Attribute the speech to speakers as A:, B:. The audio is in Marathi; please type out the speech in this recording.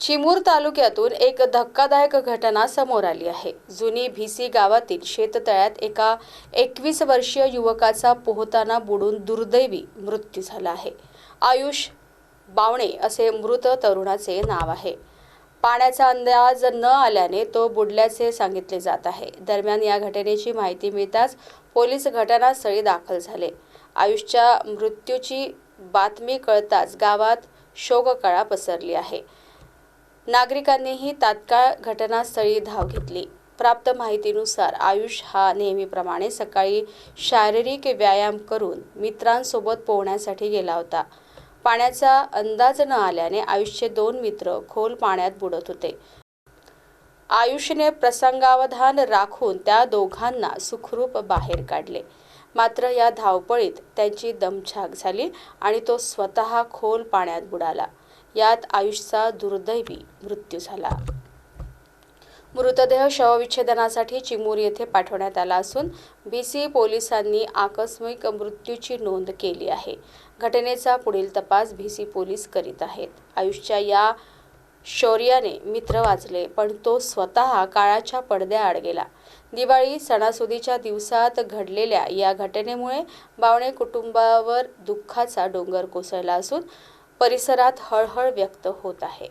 A: चिमूर तालुक्यातून एक धक्कादायक घटना समोर आली आहे. जुनी भिसी गावातील शेततळ्यात एका एकवीस वर्षीय युवकाचा पोहताना बुडून दुर्दैवी मृत्यू झाला आहे. आयुष बावणे असे मृत तरुणाचे नाव आहे. पाण्याचा अंदाज न आल्याने तो बुडल्याचे सांगितले जात आहे. दरम्यान या घटनेची माहिती मिळताच पोलीस घटनास्थळी दाखल झाले. आयुषच्या मृत्यूची बातमी कळताच गावात शोककळा पसरली आहे. नागरिकांनीही तात्काळ घटनास्थळी धाव घेतली. प्राप्त माहितीनुसार आयुष हा नेहमीप्रमाणे सकाळी शारीरिक व्यायाम करून मित्रांसोबत पोहण्यासाठी गेला होता. पाण्याचा अंदाज न आल्याने आयुषचे दोन मित्र खोल पाण्यात बुडत होते. आयुषने प्रसंगावधान राखून त्या दोघांना सुखरूप बाहेर काढले. मात्र या धावपळीत त्यांची दमछाक झाली आणि तो स्वतः खोल पाण्यात बुडाला. यात आयुषचा दुर्दैवी मृत्यू झाला. मृतदेह शवविच्छेदनासाठी चिमूर येथे पाठवण्यात आला असून बीसी पोलिसांनी आकस्मिक मृत्यूची नोंद केली आहे. घटनेचा पुढील तपास बीसी पोलीस करीत आहेत. आयुषच्या या शौर्याने मित्र वाचले पण तो स्वतः काळाच्या पडद्याआड गेला. दिवाळी सणासुदीच्या दिवसात घडलेल्या या घटनेमुळे बावणे कुटुंबावर दुःखाचा डोंगर कोसळला असून परिसरात हळहळ व्यक्त होत आहे.